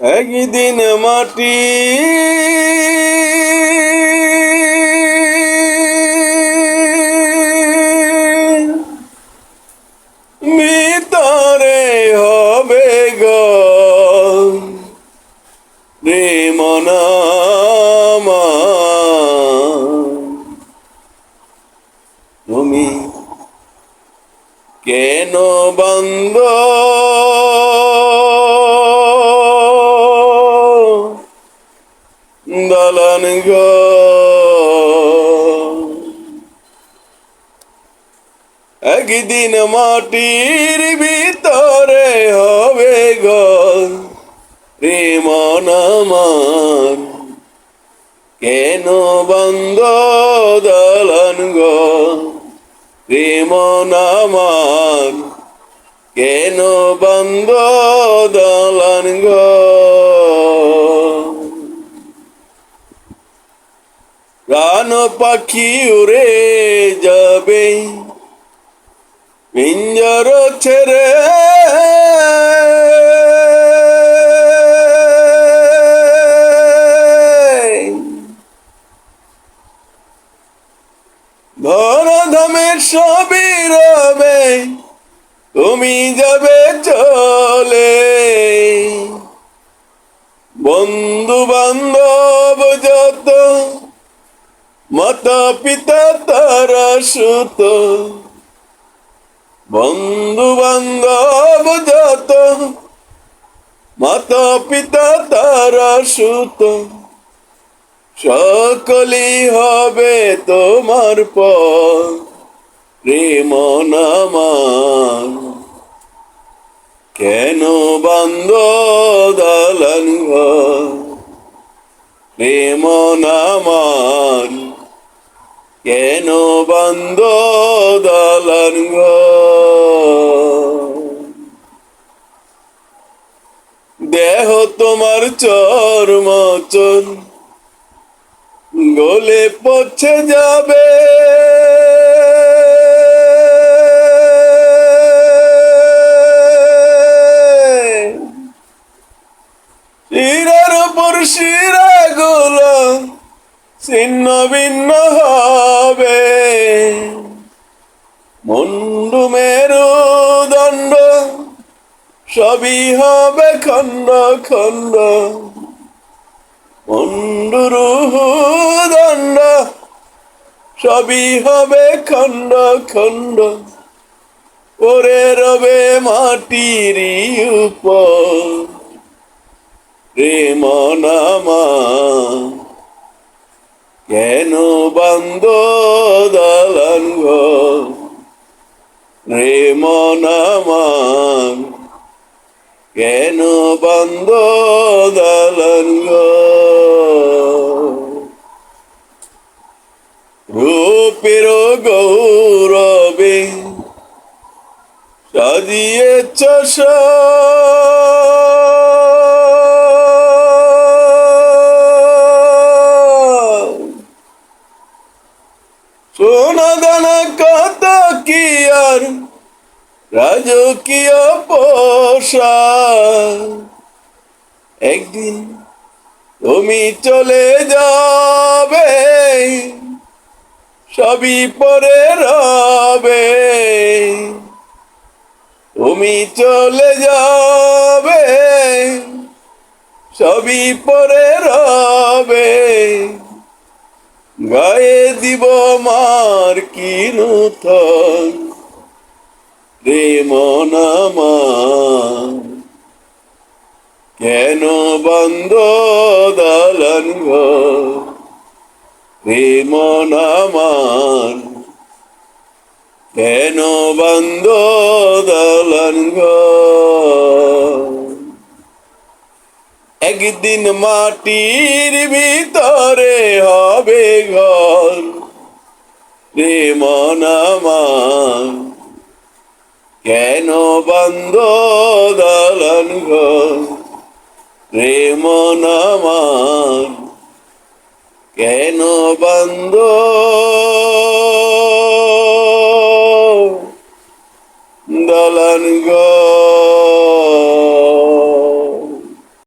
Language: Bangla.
একদিন মাটি ভিতরে হবে গো। রে মনামা তুমি কেন বন্ধ দলন গো একদিন মাটির ভিতরে হবে গো। রে কেন বন্ধ দলন গো? রে কেন বন্ধ দলন গো? পাখি উড়ে যাবে। পিঞ্জর ছেড়ে। ধন ধামের সবই রবে তুমি যাবে চলে। বন্ধু বান্ধব মাতা পিতা তারা সুত। বন্ধু বান্ধব যত মাতা পিতা তারা সুত। সকলি হবে তোমার পর প্রেম নামান কেন বন্ধ দলন ঘর? প্রেম নামান কেন বন্ধ দলন দেহ তোমার চর্মচন গলে পচে যাবে। শিরার উপর শিরা গুলো ছিন্ন ভিন্ন হবে। মুন্ডু মেরু দণ্ড, সবই হবে খণ্ড খণ্ড। মুন্ডুরুহু দণ্ড, সবই হবে খণ্ড খণ্ড। ওরে রবে মাটির উপর প্রেম নামা কেন বন্ধ দলন ঘর প্রেম নামান। কেন বন্ধ দলন রূপের গৌরবে সাজিয়ে আর রাজকীয় পোশাক। একদিন তুমি চলে যাবে, সবই পরে রবে। তুমি চলে যাবে, সবই পরে রবে। গায়ে দিব মার কি নূতন প্রেম নামা কেন বন্ধ দলন ঘর প্রেম নামান কেন বন্ধ দলন ঘর একদিন মাটির ভিতরে হবে ঘর। রে কেন বন্ধ দলন ঘর? রে কেন বন্ধ? দলন ঘর।